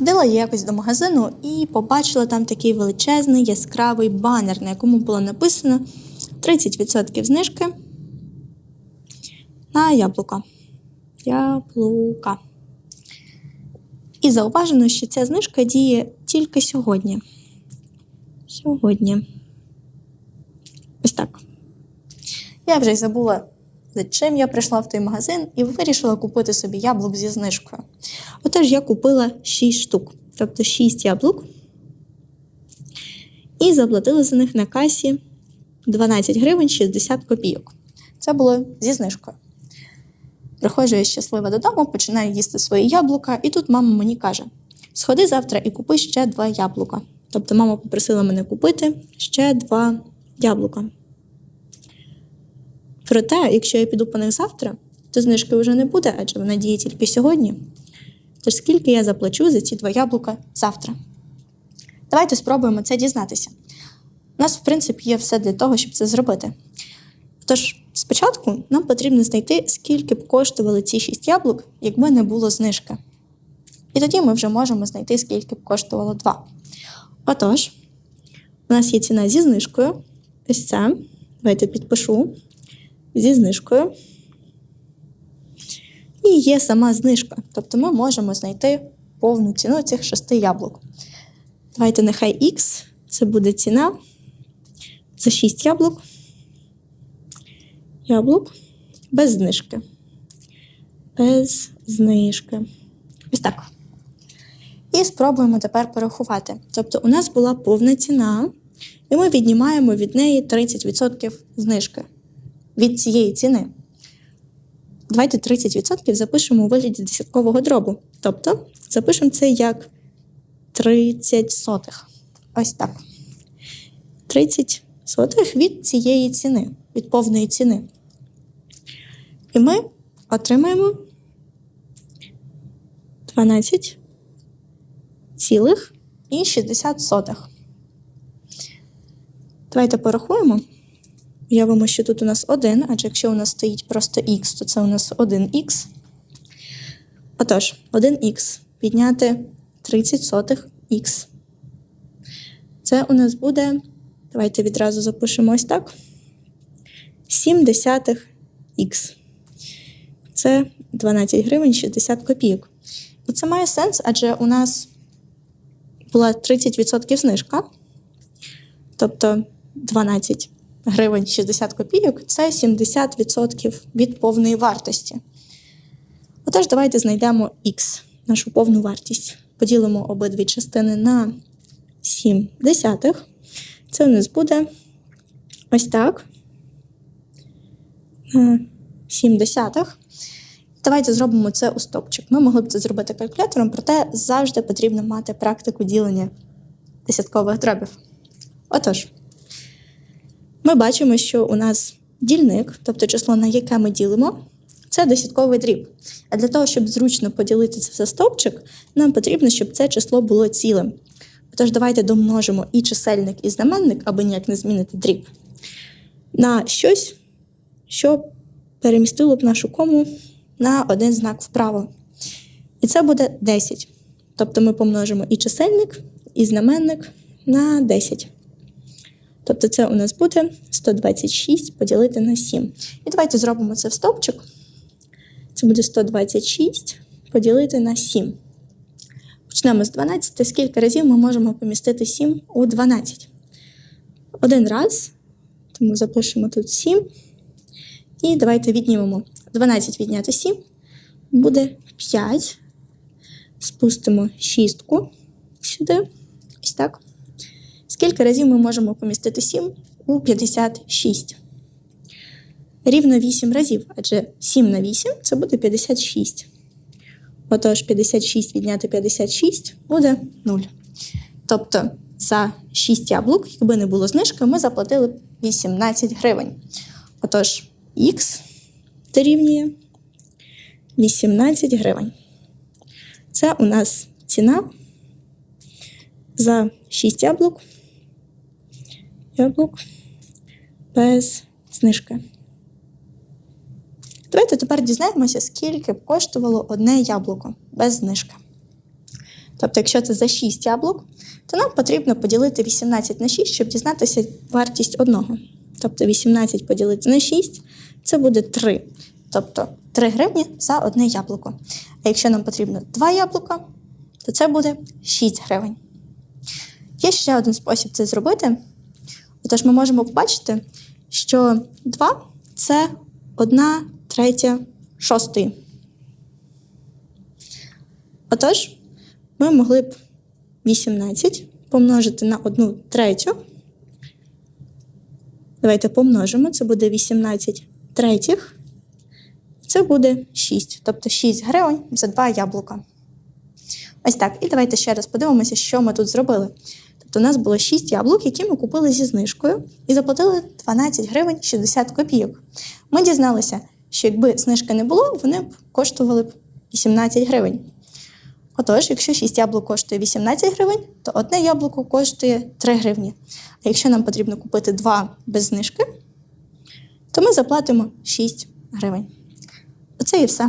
Ходила я якось до магазину і побачила там такий величезний яскравий банер, на якому було написано 30% знижки на яблука. Яблука. І зауважено, що ця знижка діє тільки сьогодні. Сьогодні. Ось так. Я вже й забула, за чим я прийшла в той магазин і вирішила купити собі яблук зі знижкою. Отож, я купила 6 штук, тобто 6 яблук, і заплатила за них на касі 12 гривень 60 копійок. Це було зі знижкою. Приходжу я щаслива додому, починаю їсти свої яблука, і тут мама мені каже: сходи завтра і купи ще два яблука. Тобто мама попросила мене купити ще два яблука. Проте, якщо я піду по них завтра, то знижки вже не буде, адже вона діє тільки сьогодні. Тож скільки я заплачу за ці два яблука завтра? Давайте спробуємо це дізнатися. У нас, в принципі, є все для того, щоб це зробити. Тож, спочатку нам потрібно знайти, скільки б коштували ці шість яблук, якби не було знижки. І тоді ми вже можемо знайти, скільки б коштувало два. Отож, у нас є ціна зі знижкою. Ось це. Давайте підпишу. Зі знижкою. І є сама знижка. Тобто ми можемо знайти повну ціну цих шести яблук. Давайте нехай Х це буде ціна за 6 яблук. Яблук без знижки. Без знижки. Ось так. І спробуємо тепер порахувати. Тобто, у нас була повна ціна, і ми віднімаємо від неї 30% знижки від цієї ціни. Давайте 30% запишемо у вигляді десяткового дробу. Тобто запишемо це як 30 сотих. Ось так. 30 сотих від цієї ціни, від повної ціни. І ми отримаємо 12 цілих і 60 сотих. Давайте порахуємо. Уявимо, що тут у нас 1, адже якщо у нас стоїть просто х, то це у нас 1х. Отож, 1х підняти 30 сотих х. Це у нас буде, давайте відразу запишемо ось так. 7 десятих х. Це 12 гривень 60 копійок. І це має сенс, адже у нас була 30% знижка. Тобто 12 гривень 60 копійок це 70% від повної вартості. Отож, давайте знайдемо х, нашу повну вартість. Поділимо обидві частини на 7 десятих. Це у нас буде ось так. 7 десятих. Давайте зробимо це у стопчик. Ми могли б це зробити калькулятором, проте завжди потрібно мати практику ділення десяткових дробів. Отож, ми бачимо, що у нас дільник, тобто число, на яке ми ділимо, це десятковий дріб. А для того, щоб зручно поділити це все стовпчик, нам потрібно, щоб це число було цілим. Тож давайте домножимо і чисельник, і знаменник, аби ніяк не змінити дріб, на щось, що перемістило б нашу кому на один знак вправо. І це буде 10. Тобто ми помножимо і чисельник, і знаменник на 10. Тобто це у нас буде 126 поділити на 7. І давайте зробимо це в стовпчик. Це буде 126 поділити на 7. Почнемо з 12. Скільки разів ми можемо помістити 7 у 12? Один раз. Тому запишемо тут 7. І давайте віднімемо 12 відняти 7. Буде 5. Спустимо шістку сюди. Ось так. Скільки разів ми можемо помістити 7 у 56? Рівно 8 разів, адже 7 на 8 це буде 56. Отож, 56 відняти 56 буде 0. Тобто за 6 яблук, якби не було знижки, ми заплатили б 18 гривень. Отож, х дорівнює 18 гривень. Це у нас ціна за 6 яблук. Яблук без знижки. Давайте тепер дізнаємося, скільки б коштувало одне яблуко без знижки. Тобто, якщо це за 6 яблук, то нам потрібно поділити 18 на 6, щоб дізнатися вартість одного. Тобто 18 поділити на 6 це буде 3. Тобто 3 гривні за одне яблуко. А якщо нам потрібно 2 яблука, то це буде 6 гривень. Є ще один спосіб це зробити. Отож, ми можемо побачити, що 2 це 1 третя шостої. Отож, ми могли б 18 помножити на 1 третю. Давайте помножимо, це буде 18 третіх. Це буде 6, тобто 6 гривень за 2 яблука. Ось так. І давайте ще раз подивимося, що ми тут зробили. Тобто у нас було 6 яблук, які ми купили зі знижкою, і заплатили 12 гривень 60 копійок. Ми дізналися, що якби знижки не було, вони б коштували б 18 гривень. Отож, якщо 6 яблук коштує 18 гривень, то одне яблуко коштує 3 гривні. А якщо нам потрібно купити 2 без знижки, то ми заплатимо 6 гривень. Оце і все.